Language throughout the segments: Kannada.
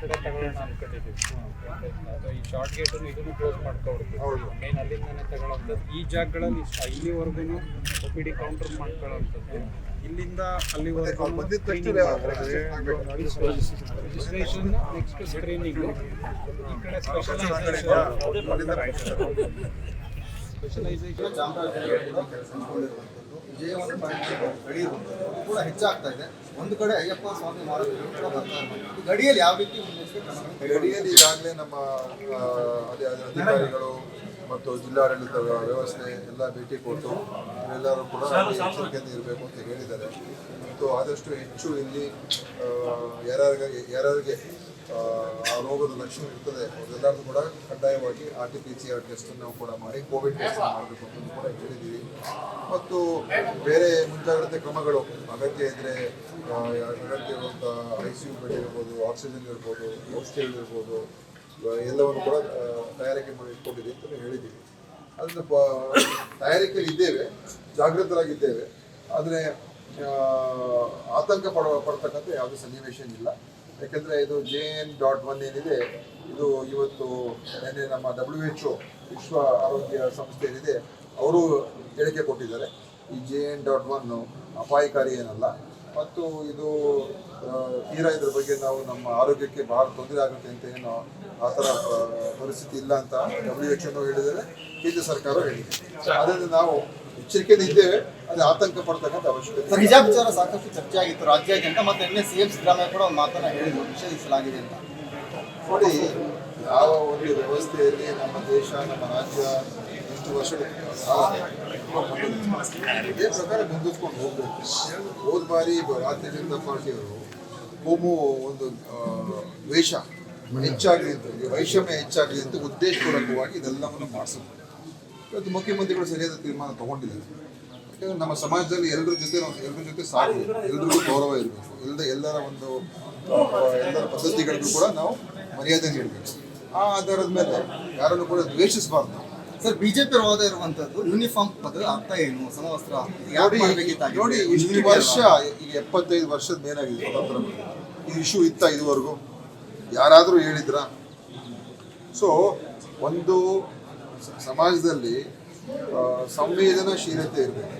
ಕಡೆ ತಗೊಳ್ಳೋಣ ಅನ್ಕೊಂಡಿದ್ದೀವಿ ಅದು ಈ ಶಾರ್ಟ್ ಇದನ್ನು ಕ್ಲೋಸ್ ಮಾಡ್ಕೊಬಿಡ್ತೀವಿ. ಮೇನ್ ಅಲ್ಲಿಂದಾನೆ ತಗೊಳ್ಳೋಂಥದ್ದು ಈ ಜಾಗಗಳಲ್ಲಿ ಇಲ್ಲಿವರೆಗೂ ಒ ಪಿ ಡಿ ಕೌಂಟರ್ ಮಾಡ್ಕೊಳ್ಳೋಂಥದ್ದು. ಇಲ್ಲಿಂದ ಅಲ್ಲಿವರೆಗೂ ರಿಜಿಸ್ಟ್ರೇಷನ್ ನೆಕ್ಸ್ಟ್ ಸ್ಕ್ರೀನಿಂಗ್ ಈ ಕಡೆ ಸ್ಪೆಷಲೈಸೇಷನ್ ಸ್ಪೆಷಲೈಸೇಷನ್ ಚಾಮರಾಜನಗರದಲ್ಲಿ ಕೆಲಸ ಮಾಡಿರುವಂಥದ್ದು ಇರುವಂಥದ್ದು. ಕೂಡ ಹೆಚ್ಚಾಗ್ತಾ ಇದೆ. ಒಂದು ಕಡೆ ಅಯ್ಯಪ್ಪ ಸ್ವಾಮಿ ಮಾರುಕಟ್ಟೆ ಕೂಡ ಬರ್ತಾ ಇರುವಂಥದ್ದು ಗಡಿಯಲ್ಲಿ ಯಾವ ರೀತಿ ಗಡಿಯಲ್ಲಿ ಈಗಾಗಲೇ ನಮ್ಮ ಅದೇ ಅಧಿಕಾರಿಗಳು ಮತ್ತು ಜಿಲ್ಲಾಡಳಿತ ವ್ಯವಸ್ಥೆ ಎಲ್ಲ ಭೇಟಿ ಕೊಟ್ಟು ಎಲ್ಲರೂ ಕೂಡ ಎಚ್ಚರಿಕೆಯಿಂದ ಇರಬೇಕು ಅಂತ ಹೇಳಿದ್ದಾರೆ. ಮತ್ತು ಆದಷ್ಟು ಹೆಚ್ಚು ಇಲ್ಲಿ ಆ, ಯಾರ್ಯಾರಿಗೆ ಯಾರ್ಯಾರಿಗೆ ಆ, ರೋಗದ ಲಕ್ಷಣ ಇರ್ತದೆ ಎಲ್ಲರೂ ಕೂಡ ಕಡ್ಡಾಯವಾಗಿ R T P C R ಟೆಸ್ಟನ್ನು ಕೂಡ ಮಾಡಿ ಕೋವಿಡ್ ಟೆಸ್ಟ್ ಮಾಡಬೇಕು ಅಂತ ಕೂಡ ಹೇಳಿದ್ದೀವಿ. ಮತ್ತು ಬೇರೆ ಮುಂಜಾಗ್ರತೆ ಕ್ರಮಗಳು ಅಗತ್ಯ ಇದ್ದರೆ ಅಗತ್ಯ ಇರುವಂಥ ಐ ಸಿ ಯು ಬೆಡ್ ಇರ್ಬೋದು ಆಕ್ಸಿಜನ್ ಇರ್ಬೋದು ಔಷಧಿಗಳು ಇರ್ಬೋದು ಎಲ್ಲವನ್ನು ಕೂಡ ತಯಾರಿಕೆ ಮಾಡಿ ಇಟ್ಕೊಂಡಿದೆ ಅಂತ ಹೇಳಿದ್ದೀವಿ. ಅದನ್ನು ಪ ತಯಾರಿಕೆಯಲ್ಲಿ ಇದ್ದೇವೆ ಜಾಗೃತರಾಗಿದ್ದೇವೆ ಆದರೆ ಆತಂಕ ಪಡ ಪಡ್ತಕ್ಕಂಥ ಯಾವುದೇ ಸನ್ನಿವೇಶ ಇಲ್ಲ ಯಾಕೆಂದರೆ ಇದು ಜೆ ಎನ್ ಡಾಟ್ ಒನ್ ಏನಿದೆ, ಇದು ಇವತ್ತು ನಿನ್ನೆ ನಮ್ಮ ಡಬ್ಲ್ಯೂ ಎಚ್ ಒ ವಿಶ್ವ ಆರೋಗ್ಯ ಸಂಸ್ಥೆ ಏನಿದೆ, ಅವರು ಹೇಳಿಕೆ ಕೊಟ್ಟಿದ್ದಾರೆ. ಈ ಜೆ ಎನ್ ಡಾಟ್ ಒನ್ನು ಅಪಾಯಕಾರಿ ಏನಲ್ಲ. ಮತ್ತು ಇದು ತೀರಾ ಇದ್ರ ಬಗ್ಗೆ ನಾವು ನಮ್ಮ ಆರೋಗ್ಯಕ್ಕೆ ಬಹಳ ತೊಂದರೆ ಆಗುತ್ತೆ ಅಂತ ಏನು ಆ ಥರ ಪರಿಸ್ಥಿತಿ ಇಲ್ಲ ಅಂತ ಡಬ್ಲ್ಯೂ ಎಚ್ ಒ ಹೇಳಿದ್ದಾರೆ ಕೇಂದ್ರ ಸರ್ಕಾರ ಹೇಳಿದೆ ಅದರಿಂದ ನಾವು ಎಚ್ಚರಿಕೆಯಿಂದ ಇದ್ದೇವೆ ಅದೇ ಆತಂಕ ಪಡ್ತಕ್ಕಂಥ ಅವಶ್ಯಕತೆ ಹಿಜಾಬ್ ವಿಚಾರ ಸಾಕಷ್ಟು ಚರ್ಚೆ ಆಗಿತ್ತು. ರಾಜ್ಯಾದ್ಯಂತ ಮತ್ತೆ ಎಸ್ ಸಿ ಎಂ ಸಿದ್ದರಾಮಯ್ಯ ಕೂಡ ಒಂದು ಮಾತನ್ನ ಹೇಳಿದ್ರು ನಿಷೇಧಿಸಲಾಗಿದೆ ಅಂತ. ನೋಡಿ ಯಾವ ಒಂದು ವ್ಯವಸ್ಥೆಯಲ್ಲಿ ನಮ್ಮ ದೇಶ ನಮ್ಮ ರಾಜ್ಯ ಎಷ್ಟು ವರ್ಷಗಳು ಇದೇ ಪ್ರಕಾರ ಮುಂದಿಸ್ಕೊಂಡು ಹೋಗ್ಬೇಕು. ಹೋದ ಬಾರಿ ಭಾರತೀಯ ಜನತಾ ಪಾರ್ಟಿಯವರು ಕೋಮು ಒಂದು ವೇಷ ದ್ವೇಷ ಹೆಚ್ಚಾಗಲಿ ಅಂತ ಈ ವೈಷಮ್ಯ ಹೆಚ್ಚಾಗಲಿ ಅಂತ ಉದ್ದೇಶಪೂರ್ವಕವಾಗಿ ಇದೆಲ್ಲವನ್ನು ಮಾಡಿಸಬಹುದು ಇವತ್ತು ಮುಖ್ಯಮಂತ್ರಿಗಳು ಸರಿಯಾದ ತೀರ್ಮಾನ ತಗೊಂಡಿದ್ದಾರೆ ಯಾಕಂದ್ರೆ ನಮ್ಮ ಸಮಾಜದಲ್ಲಿ ಎಲ್ಲರ ಜೊತೆ ನಾವು ಎಲ್ಲರ ಜೊತೆ ಸಾಕು ಎಲ್ರಿಗೂ ಗೌರವ ಇರಬೇಕು. ಎಲ್ಲದ ಎಲ್ಲರ ಒಂದು ಎಲ್ಲರ ಪದ್ಧತಿಗಳಿಗೂ ಕೂಡ ನಾವು ಮರ್ಯಾದೆ ನೀಡಬೇಕು. ಆ ಆಧಾರದ ಮೇಲೆ ಯಾರನ್ನು ಕೂಡ ದ್ವೇಷಿಸಬಾರ್ದು. ಸರ್ ಬಿಜೆಪಿ ವಾದ ಇರುವಂತದ್ದು ಯೂನಿಫಾರ್ಮ್ ಪದ ಅರ್ಥ ಏನು? ಸಮವಸ್ತ್ರ ನೋಡಿ ಇಷ್ಟು ವರ್ಷ? ಈಗ ಎಪ್ಪತ್ತೈದು ವರ್ಷದ ಮೇಲಾಗಿದೆ ಈ ಇಶ್ಯೂ ಇತ್ತ ಇದುವರೆಗೂ? ಯಾರಾದರೂ ಹೇಳಿದ್ರ? ಸೊ ಒಂದು ಸಮಾಜದಲ್ಲಿ ಸಂವೇದನಾಶೀಲತೆ ಇರಬೇಕು.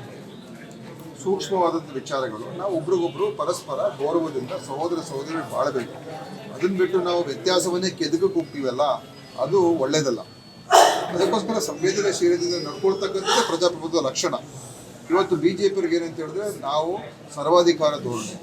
ಸೂಕ್ಷ್ಮವಾದಂಥ ವಿಚಾರಗಳು. ನಾವು ಒಬ್ರಿಗೊಬ್ರು ಪರಸ್ಪರ ಗೌರವದಿಂದ ಸಹೋದರ ಸಹೋದರಿ ಬಾಳಬೇಕು. ಅದನ್ನ ಬಿಟ್ಟು ನಾವು ವ್ಯತ್ಯಾಸವನ್ನೇ ಕೆದಕಕ್ಕೆ ಹೋಗ್ತೀವಲ್ಲ, ಅದು ಒಳ್ಳೆಯದಲ್ಲ ಅದಕ್ಕೋಸ್ಕರ ಸಂವೇದನಾಶೀಲತೆಯಿಂದ ನಡ್ಕೊಳ್ತಕ್ಕಂಥದ್ದು ಪ್ರಜಾಪ್ರಭುತ್ವ ಲಕ್ಷಣ. ಇವತ್ತು ಬಿ ಜೆ ಪಿಯವ್ರಿಗೆ ಏನಂತ ಹೇಳಿದ್ರೆ, ನಾವು ಸರ್ವಾಧಿಕಾರ ಧೋರಣೆ.